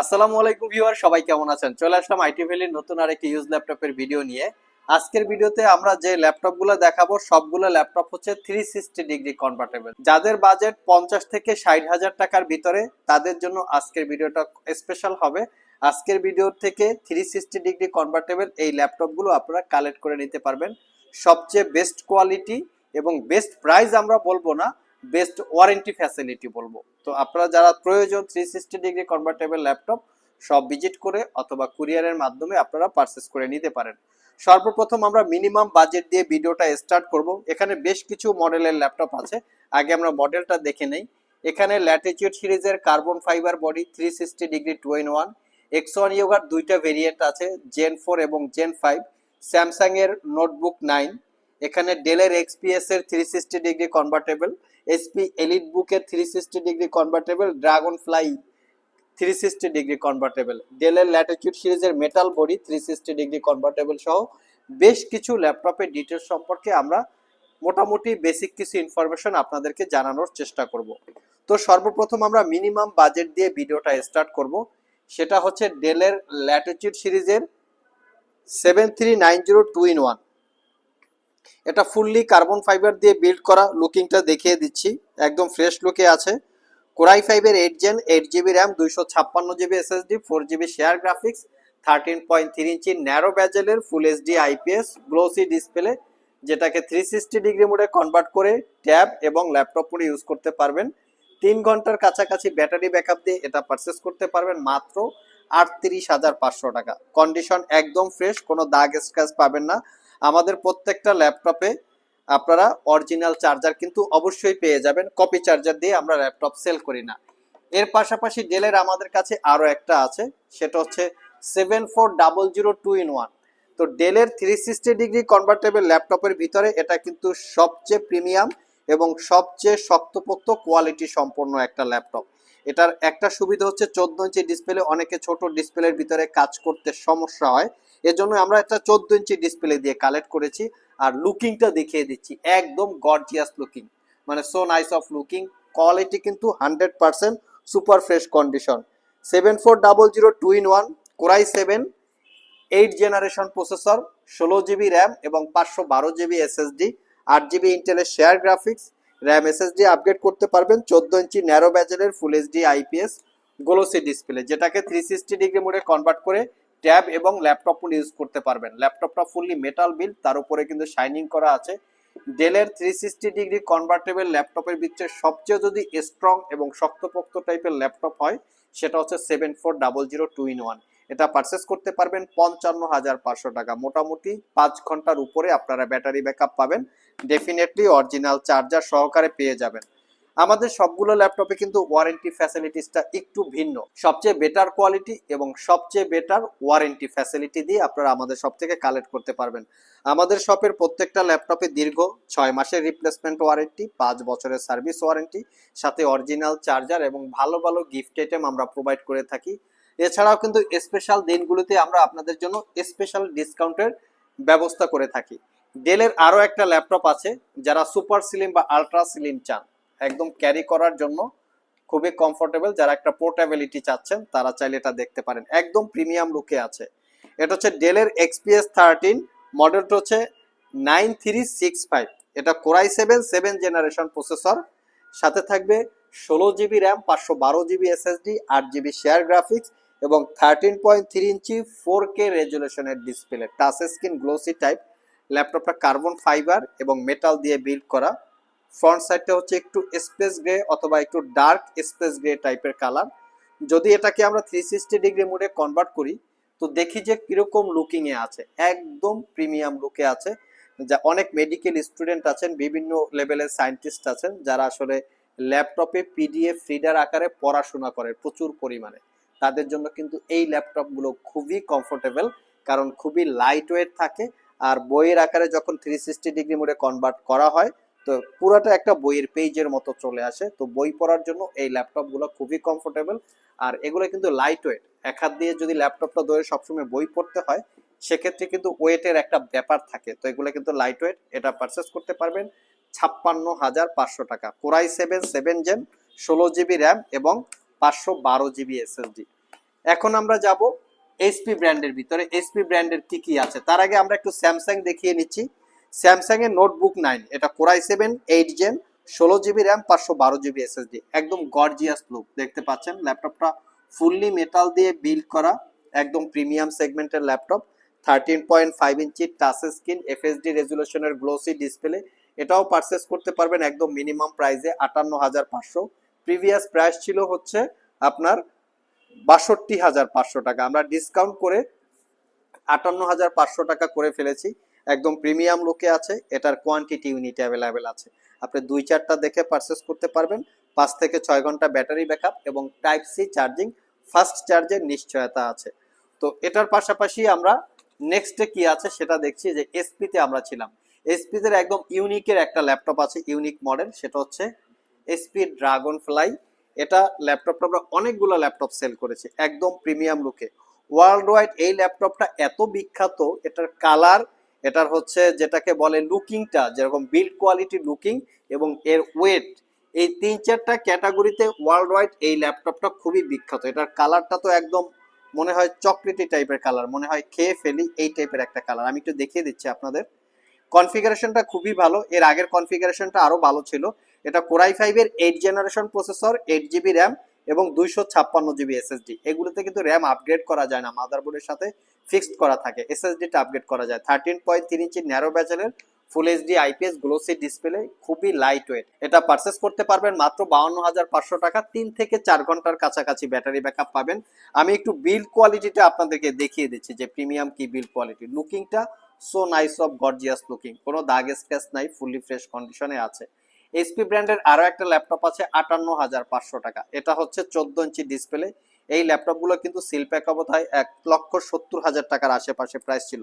আসসালামু আলাইকুম ভিউয়ার, সবাই কেমন আছেন? চলে আসলাম আইটি ভ্যালির নতুন আরেকটি ইউজ ল্যাপটপের ভিডিও নিয়ে। আজকের ভিডিওতে আমরা যে ল্যাপটপগুলো দেখাবো, সবগুলো ল্যাপটপ হচ্ছে থ্রি সিক্সটি ডিগ্রি কনভার্টেবল যাদের বাজেট পঞ্চাশ থেকে ষাট হাজার টাকার ভিতরে, তাদের জন্য আজকের ভিডিওটা স্পেশাল হবে। আজকের ভিডিও থেকে থ্রি সিক্সটি ডিগ্রি কনভার্টেবল এই ল্যাপটপগুলো আপনারা কালেক্ট করে নিতে পারবেন। সবচেয়ে বেস্ট কোয়ালিটি এবং বেস্ট প্রাইস আমরা বলব না। বেস্ট ওয়ারেন্টি ফ্যাসিলিটি বলব। তো আপনারা যারা প্রয়োজন three sixty degree convertible laptop সব ভিজিট করে অথবা কুরিয়ারের মাধ্যমে আপনারা পারচেস করে নিতে পারেন। সর্বপ্রথম আমরা মিনিমাম বাজেট দিয়ে ভিডিওটা স্টার্ট করব। এখানে বেশ কিছু মডেলের ল্যাপটপ আছে। আগে আমরা মডেলটা দেখে নেই। এখানে ল্যাটিচিউড সিরিজের carbon fibre body three sixty degree two in one X one ইয়োগার দুইটা ভেরিয়েন্ট আছে জেন ফোর এবং জেন ফাইভ স্যামসাং এর নোটবুক নাইন এখানে ডেলের এক্সপিএস এর three sixty degree convertible HP elite বুকের three sixty degree convertible Dragonfly three sixty degree convertible ডেলের Latitude সিরিজের metal body three sixty degree convertible সহ বেশ কিছু ল্যাপটপের ডিটেলস সম্পর্কে আমরা মোটামুটি বেসিক কিছু ইনফরমেশন আপনাদেরকে জানানোর চেষ্টা করব। তো সর্বপ্রথম আমরা মিনিমাম বাজেট দিয়ে ভিডিওটা স্টার্ট করব। সেটা হচ্ছে ডেলের ল্যাটিচিউড সিরিজের seven three nine zero two in one এটা ফুললি কার্বন ফাইবার দিয়ে বিল্ড করা লুকিংটা দেখিয়ে দিচ্ছি। একদম ফ্রেশ লুকে আছে। কোরাই ফাইভের eight gen eight GB RAM দুইশো ছাপ্পান্ন GB SSD four GB share graphics thirteen point three inch narrow ব্যাজেলের full HD IPS glossy display যেটাকে থ্রি সিক্সটি ডিগ্রি মোডে কনভার্ট করে ট্যাব এবং ল্যাপটপ মোডে ইউজ করতে পারবেন। তিন ঘণ্টার কাছাকাছি ব্যাটারি ব্যাকআপ দিয়ে এটা পারচেস করতে পারবেন মাত্র আটত্রিশ হাজার পাঁচশো টাকা। কন্ডিশন একদম ফ্রেশ কোনো দাগ স্ক্র্যাচ পাবেন না। আমাদের প্রত্যেকটা ল্যাপটপে আপনারা অরিজিনাল চার্জার কিন্তু অবশ্যই পেয়ে যাবেন। কপি চার্জার দিয়ে আমরা ল্যাপটপ সেল করি না। এর পাশাপাশি ডেলের আমাদের কাছে আরও একটা আছে, সেটা হচ্ছে seven four double zero two in one তো ডেলের থ্রি সিক্সটি ডিগ্রি কনভার্টেবল ল্যাপটপের ভিতরে এটা কিন্তু সবচেয়ে প্রিমিয়াম এবং সবচেয়ে শক্তপোক্ত কোয়ালিটি সম্পন্ন একটা ল্যাপটপ এটার একটা সুবিধা হচ্ছে চোদ্দ ইঞ্চি ডিসপ্লে অনেকে ছোট ডিসপ্লের ভিতরে কাজ করতে সমস্যা হয়। এজন্য আমরা একটা চোদ্দ ইঞ্চি ডিসপ্লে দিয়ে কালেক্ট করেছি আর লুকিংটা দেখিয়ে দিচ্ছি, একদম গর্জিয়াস লুকিং মানে so nice of looking quality কিন্তু hundred percent super fresh condition seven four double zero two in one core i seven eight generation processor ষোলো জিবি র্যাম এবং পাঁচশো বারো জিবি এসএসডি আট জিবি ইন্টেলের share graphics RAM SSD upgrade করতে পারবেন, চোদ্দ ইঞ্চি narrow ব্যাজেলের full HD IPS glossy display যেটাকে থ্রি সিক্সটি ডিগ্রি মোডে কনভার্ট করে ট্যাব এবং ল্যাপটপ ইউজ করতে পারবেন। ল্যাপটপটা ফুললি মেটাল বিল তার উপরে কিন্তু শাইনিং করা আছে। ডেলের থ্রি সিক্সটি ডিগ্রি কনভার্টেবল ল্যাপটপের ভিতরে সবচেয়ে যদি স্ট্রং এবং শক্তপোক্ত টাইপের ল্যাপটপ হয়, সেটা হচ্ছে seven four double zero two in one এটা পারচেস করতে পারবেন পঞ্চান্ন হাজার পাঁচশো টাকা। মোটামুটি পাঁচ ঘণ্টার উপরে আপনারা ব্যাটারি ব্যাকআপ পাবেন। ডেফিনেটলি অরিজিনাল চার্জার সহকারে পেয়ে যাবেন। আমাদের সবগুলো ল্যাপটপে কিন্তু ওয়ারেন্টি ফ্যাসিলিটিসটা একটু ভিন্ন। সবচেয়ে বেটার কোয়ালিটি এবং সবচেয়ে বেটার ওয়ারেন্টি ফ্যাসিলিটি দিয়ে আপনারা আমাদের সব থেকে কালেক্ট করতে পারবেন। আমাদের শপের প্রত্যেকটা ল্যাপটপে দীর্ঘ ছয় মাসের রিপ্লেসমেন্ট ওয়ারেন্টি পাঁচ বছরের সার্ভিস ওয়ারেন্টি সাথে অরিজিনাল চার্জার এবং ভালো ভালো গিফট আইটেম আমরা প্রোভাইড করে থাকি। এছাড়াও কিন্তু স্পেশাল দিনগুলোতে আমরা আপনাদের জন্য স্পেশাল ডিসকাউন্টের ব্যবস্থা করে থাকি। ডেলের আরও একটা ল্যাপটপ আছে, যারা সুপার স্লিম বা আলট্রা স্লিম চান। একদম ক্যারি করার জন্য খুবই কমফোর্টেবল যারা একটা পোর্টেবিলিটি চাচ্ছেন, তারা চাইলে এটা দেখতে পারেন। একদম প্রিমিয়াম লুকে আছে। এটা হচ্ছে ডেলের এক্সপিএস থার্টিন মডেলটা হচ্ছে নাইন থ্রি সিক্স ফাইভ এটা core i seven seven generation processor সাথে থাকবে ষোলো জিবি র্যাম পাঁচশো বারো জিবি এসএসডি আট জিবি শেয়ার গ্রাফিক্স এবং thirteen point three inch four K রেজুলেশনের display touch screen glossy type ল্যাপটপটা কার্বন ফাইবার এবং মেটাল দিয়ে বিল্ড করা। ফ্রন্ট সাইডটা হচ্ছে একটু স্পেস গ্রে অথবা একটু ডার্ক স্পেস গ্রে টাইপের কালার যদি এটাকে আমরা থ্রি সিক্সটি ডিগ্রি মোডে কনভার্ট করি, তো দেখি যে কীরকম লুকিং এ আছে। একদম প্রিমিয়াম লুকে আছে। যা অনেক মেডিকেল স্টুডেন্ট আছেন, বিভিন্ন লেভেলের সায়েন্টিস্ট আছেন, যারা আসলে ল্যাপটপে পিডিএফ রিডার আকারে পড়াশোনা করে প্রচুর পরিমাণে। তাদের জন্য কিন্তু এই ল্যাপটপগুলো খুবই কমফোর্টেবল কারণ খুবই লাইট ওয়েট থাকে। আর বইয়ের আকারে যখন থ্রি সিক্সটি ডিগ্রি মোডে কনভার্ট করা হয় তো পুরাটা একটা বইয়ের পেজের মতো চলে আসে। তো বই পড়ার জন্য এই ল্যাপটপগুলো খুবই কমফোর্টেবল আর এগুলো কিন্তু লাইট ওয়েট এক হাত দিয়ে যদি ল্যাপটপটা ধরে সবসময় বই পড়তে হয়, সেক্ষেত্রে কিন্তু ওয়েটের একটা ব্যাপার থাকে। তো এগুলো কিন্তু লাইট ওয়েট এটা পারচেস করতে পারবেন ছাপ্পান্ন হাজার পাঁচশো টাকা। Core i seven seven gen ষোলো জিবি র্যাম এবং পাঁচশো বারো জিবি এসএসডি এখন আমরা যাব এইচপি ব্র্যান্ডের ভিতরে। এইচপি ব্র্যান্ডের কি কি আছে? তার আগে আমরা একটু স্যামসাং দেখিয়ে নিচ্ছি। স্যামসাং এর নোটবুক নাইন এটা core i seven eight gen ষোলো জিবি র্যাম পাঁচশো বারো জিবি এসএসডি একদম গর্জিয়াস লুক দেখতে পাচ্ছেন? ল্যাপটপটা ফুললি মেটাল দিয়ে বিল্ড করা, একদম প্রিমিয়াম সেগমেন্টের ল্যাপটপ থার্টিন পয়েন্ট ফাইভ ইঞ্চি টাচ স্ক্রিন এফএসডি রেজুলেশনের গ্লোসি ডিসপ্লে এটাও পারচেস করতে পারবেন একদম মিনিমাম প্রাইসে আটান্ন হাজার পাঁচশো। প্রিভিয়াস প্রাইস ছিল হচ্ছে আপনার বাষট্টি হাজার পাঁচশো টাকা। আমরা ডিসকাউন্ট করে আটান্ন হাজার পাঁচশো টাকা করে ফেলেছি। একদম প্রিমিয়াম লুকে আছে, এটার কোয়ান্টিটি ইউনিট অ্যাভেলেবেল আছে। আপনি দুই চারটা দেখে পারচেস করতে পারবেন, পাঁচ থেকে ছয় ঘণ্টা ব্যাটারি ব্যাকআপ এবং টাইপ সি চার্জিং ফাস্ট চার্জের নিশ্চয়তা আছে। তো এটার পাশাপাশি আমরা নেক্সটে কি আছে সেটা দেখছি যে এসপিতে আমরা ছিলাম। এসপিতে একদম ইউনিকের একটা ল্যাপটপ আছে ইউনিক মডেল সেটা হচ্ছে এসপি ড্রাগন ফ্লাই এটা ল্যাপটপটা আমরা অনেকগুলো ল্যাপটপ সেল করেছি, একদম প্রিমিয়াম লুকে ওয়ার্ল্ড ওয়াইড এই ল্যাপটপটা এত বিখ্যাত, এটার কালার এটার হচ্ছে যেটাকে বলে লুকিংটা, যেরকম বিল্ড কোয়ালিটি লুকিং এবং এর ওয়েট এই তিন চারটা ক্যাটাগরিতে ওয়ার্ল্ড ওয়াইড এই ল্যাপটপটা খুবই বিখ্যাত। এটার কালারটা তো একদম মনে হয় চকলেটি টাইপের কালার মনে হয় খেয়ে ফেলি এই টাইপের একটা কালার আমি একটু দেখিয়ে দিচ্ছি আপনাদের। কনফিগারেশনটা খুবই ভালো, এর আগের কনফিগারেশনটা আরও ভালো ছিল। এটা কোরাই ফাইভের eight generation processor eight GB RAM এবং দুইশো ছাপ্পান্ন জিবি এসএসডি। এগুলোতে কিন্তু র্যাম আপগ্রেড করা যায় না মাদারবোর্ডের সাথে ফিক্সড করা থাকে। এসএসডিটা আপগ্রেড করা যায়। থার্টিন পয়েন্ট তিন inch narrow ব্যাচেলের full HD IPS glossy display খুবই লাইট ওয়েট এটা পারচেস করতে পারবেন মাত্র বাউন্ন হাজার পাঁচশো টাকা। তিন থেকে চার ঘণ্টার কাছাকাছি ব্যাটারি ব্যাকআপ পাবেন। আমি একটু বিল্ড কোয়ালিটিটা আপনাদেরকে দেখিয়ে দিচ্ছি যে প্রিমিয়াম কি build quality লুকিংটা so nice of gorgeous looking কোনো দাগ স্ক্র্যাচ নাই ফুললি ফ্রেশ কন্ডিশনে আছে। এইচপি ব্র্যান্ডের আরও একটা ল্যাপটপ আছে, আটান্ন হাজার পাঁচশো টাকা। এটা হচ্ছে চোদ্দ ইঞ্চি ডিসপ্লে এই ল্যাপটপগুলো কিন্তু সিল প্যাক অবস্থায় এক লক্ষ সত্তর হাজার টাকার আশেপাশে প্রাইস ছিল।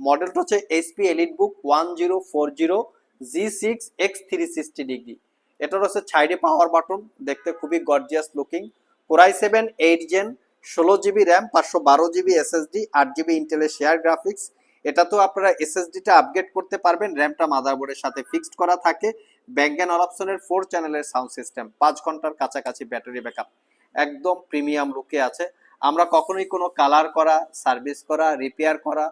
মডেলটা হচ্ছে HP elite book one zero four zero G six X three sixty degree এটার হচ্ছে সাইডে পাওয়ার বাটন দেখতে খুবই gorgeous looking core i seven eight gen ষোলো জিবি র্যাম পাঁচশো বারো জিবি এসএসডি আট জিবি ইন্টেলের শেয়ার গ্রাফিক্স এটা তো আপনারা এসএসডিটা আপগ্রেড করতে পারবেন র্যামটা মাদারবোর্ডের সাথে ফিক্সড করা থাকে। ব্যাঙ্গান অপশনের ফোর চ্যানেলের সাউন্ড সিস্টেম পাঁচ ঘণ্টার কাছাকাছি ব্যাটারি ব্যাকআপ একদম প্রিমিয়াম লুকে আছে। আমরা কখনোই কোনো কালার করা সার্ভিস করা রিপেয়ার করা,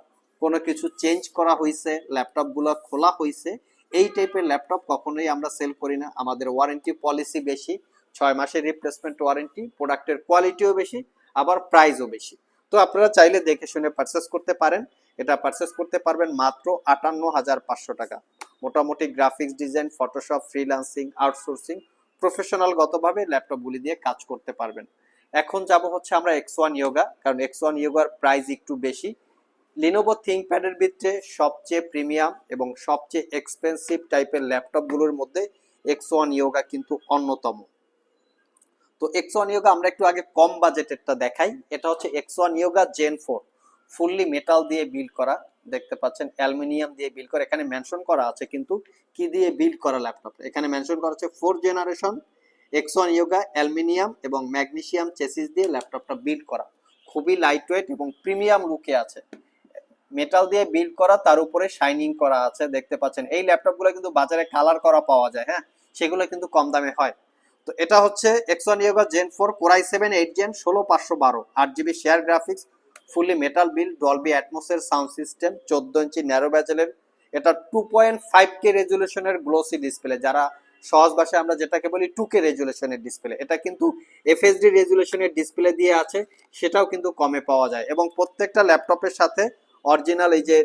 কোনো কিছু চেঞ্জ করা হয়েছে ল্যাপটপগুলো খোলা হয়েছে এই টাইপের ল্যাপটপ কখনোই আমরা সেল করি না। আমাদের ওয়ারেন্টি পলিসি বেশি, ছয় মাসের রিপ্লেসমেন্ট ওয়ারেন্টি প্রোডাক্টের কোয়ালিটিও বেশি, আবার প্রাইসও বেশি। তো আপনারা চাইলে দেখে শুনে পারচেস করতে পারেন। এটা পারচেস করতে পারবেন মাত্র আটান্ন হাজার পাঁচশো টাকা। মোটামুটি graphics design Photoshop freelancing outsourcing professional গতভাবে ল্যাপটপগুলি দিয়ে কাজ করতে পারবেন। এখন যাব হচ্ছে আমরা এক্স ওয়ান ইয়োগা কারণ এক্স ওয়ান ইয়োগার প্রাইস একটু বেশি। লিনোভো থিঙ্কপ্যাডের ভিতরে সবচেয়ে প্রিমিয়াম এবং সবচেয়ে এক্সপেন্সিভ টাইপের ল্যাপটপগুলোর মধ্যে এক্স ওয়ান ইয়োগা কিন্তু অন্যতম। তো এক্স ওয়ান ইয়োগা আমরা একটু আগে কম বাজেটেরটা দেখাই। এটা হচ্ছে X one Yoga gen four fully metal দিয়ে বিল্ড করা। দেখতে পাচ্ছেন, অ্যালুমিনিয়াম দিয়ে বিল্ড করা। এখানে মেনশন করা আছে কিন্তু কি দিয়ে বিল্ড করা ল্যাপটপ এখানে মেনশন করা আছে four generation X one Yoga aluminium এবং ম্যাগনেসিয়াম চেসিস দিয়ে ল্যাপটপটা বিল্ড করা। খুবই লাইট ওয়েট এবং প্রিমিয়াম লুকে আছে। মেটাল দিয়ে বিল্ড করা, তার উপরে শাইনিং করা আছে। দেখতে পাচ্ছেন, এই ল্যাপটপগুলো কিন্তু বাজারে কালার করা পাওয়া যায় হ্যাঁ? সেগুলো কিন্তু কম দামে হয়। তো এটা হচ্ছে X one yoga gen four core i seven eight gen ষোলো পাঁচশো বারো। আট GB share graphics fully metal build Dolby অ্যাটমোসের sound system চোদ্দ ইঞ্চি ন্যারো ব্যাচেলের এটা টু পয়েন্ট ফাইভ কে রেজুলেশনের গ্লোসি ডিসপ্লে যারা সহজ ভাষায় আমরা যেটাকে বলি টু কে রেজুলেশনের ডিসপ্লে এটা কিন্তু এফএসডি রেজুলেশনের ডিসপ্লে দিয়ে আছে, সেটাও কিন্তু কমে পাওয়া যায়। এবং প্রত্যেকটা ল্যাপটপের সাথে অরিজিনাল এই যে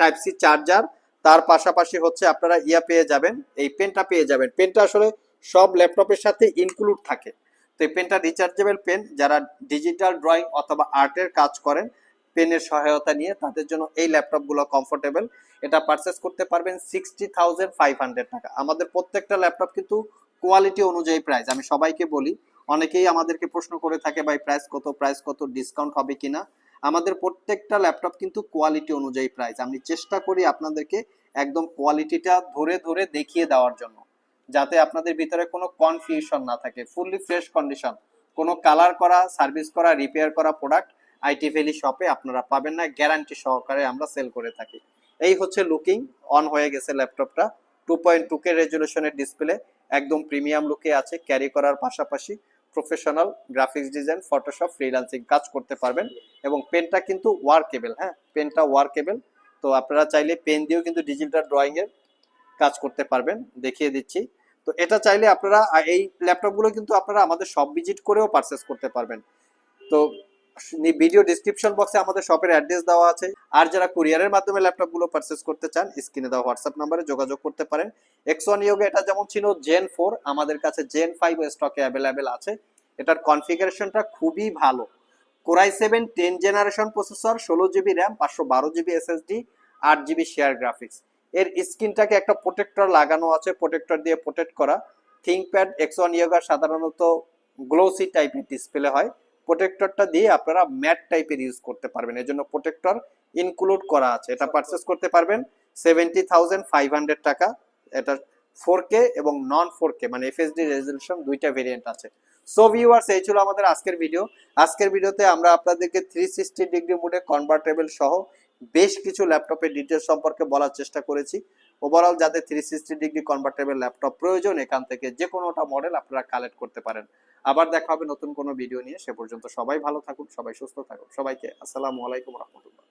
টাইপ সি চার্জার তার পাশাপাশি হচ্ছে আপনারা ইয়া পেয়ে যাবেন, এই পেনটা পেয়ে যাবেন। পেনটা আসলে সব ল্যাপটপের সাথে ইনক্লুড থাকে। তো এই পেনটা রিচার্জেবল পেন যারা ডিজিটাল ড্রয়িং অথবা আর্টের কাজ করেন পেনের সহায়তা নিয়ে তাদের জন্য এই ল্যাপটপগুলো কমফোর্টেবল এটা পারচেস করতে পারবেন সিক্সটি থাউজেন্ড ফাইভ হান্ড্রেড টাকা। আমাদের প্রত্যেকটা ল্যাপটপ কিন্তু কোয়ালিটি অনুযায়ী প্রাইস আমি সবাইকে বলি, অনেকেই আমাদেরকে প্রশ্ন করে থাকে, ভাই প্রাইস কত? প্রাইস কত? ডিসকাউন্ট হবে কিনা আমাদের প্রত্যেকটা ল্যাপটপ কিন্তু কোয়ালিটি অনুযায়ী প্রাইস আমি চেষ্টা করি আপনাদেরকে একদম কোয়ালিটিটা ধরে ধরে দেখিয়ে দেওয়ার জন্য। যাতে আপনাদের ভিতরে কোনো কনফিউশন না থাকে। ফুললি ফ্রেশ কন্ডিশন কোনো কালার করা সার্ভিস করা রিপেয়ার করা প্রোডাক্ট আইটি ভ্যালি শপে আপনারা পাবেন না। গ্যারান্টি সহকারে আমরা সেল করে থাকি। এই হচ্ছে লুকিং অন হয়ে গেছে ল্যাপটপটা টু পয়েন্ট টু কে রেজুলেশনের ডিসপ্লে একদম প্রিমিয়াম লুকে আছে। ক্যারি করার পাশাপাশি professional graphics design Photoshop freelancing কাজ করতে পারবেন। এবং পেনটা কিন্তু ওয়ার্কেবল হ্যাঁ? পেনটা ওয়ার্কেবল তো আপনারা চাইলে পেন দিয়েও কিন্তু ডিজিটাল ড্রয়িংয়ের কাজ করতে পারবেন। দেখিয়ে দিচ্ছি। তো এটা চাইলে আপনারা এই ল্যাপটপগুলো কিন্তু আপনারা আমাদের সব ভিজিট করেও পারচেস করতে পারবেন। তো ভিডিও ডিসক্রিপশন বক্সে আমাদের শপের অ্যাড্রেস দেওয়া আছে। আর যারা কুরিয়ারের মাধ্যমে ল্যাপটপগুলো পারচেস করতে চান স্ক্রিনে দেওয়া হোয়াটসঅ্যাপ নাম্বারে যোগাযোগ করতে পারেন। এক্স ওয়ান ইয়োগে এটা যেমন ছিল জেন ফোর আমাদের কাছে জেন ফাইভ স্টকে অ্যাভেলেবেল আছে। এটার কনফিগারেশনটা খুবই ভালো। Core i seven ten generation processor ষোলো জিবি র্যাম পাঁচশো বারো জিবি এসএসডি আট জিবি শেয়ার গ্রাফিক্স এর স্ক্রিনটাকে একটা প্রোটেক্টর লাগানো আছে প্রোটেক্টর দিয়ে প্রোটেক্ট করা। থিঙ্কপ্যাড এক্স ওয়ান ইয়োগা সাধারণত গ্লোসি টাইপের ডিসপ্লে হয়। প্রোটেক্টরটা দিয়ে আপনারা ম্যাট টাইপের ইউজ করতে পারবেন। এই জন্য প্রোটেক্টর ইনক্লুড করা আছে। এটা পারচেস করতে পারবেন। সেভেন্টি থাউজেন্ড ফাইভ হান্ড্রেড টাকা। এটা ফোর কে এবং নন ফোর কে মানে এফএসডি রেজলিউশন দুইটা ভেরিয়েন্ট আছে। সো ভিউয়ার্স এই ছিল আমাদের আজকের ভিডিও আজকের ভিডিওতে আমরা আপনাদেরকে থ্রি সিক্সটি ডিগ্রি মোডে কনভার্টেবল সহ বেশ কিছু ল্যাপটপের ডিটেলস সম্পর্কে বলার চেষ্টা করেছি। ওভারঅল যাদের three sixty degree convertible laptop প্রয়োজন, এখান থেকে যে কোনোটা মডেল আপনারা কালেক্ট করতে পারেন। আবার দেখা হবে নতুন কোনো ভিডিও নিয়ে। সে পর্যন্ত সবাই ভালো থাকুন, সবাই সুস্থ থাকুন। সবাইকে আসসালামু আলাইকুম রহমতুল্লাহ।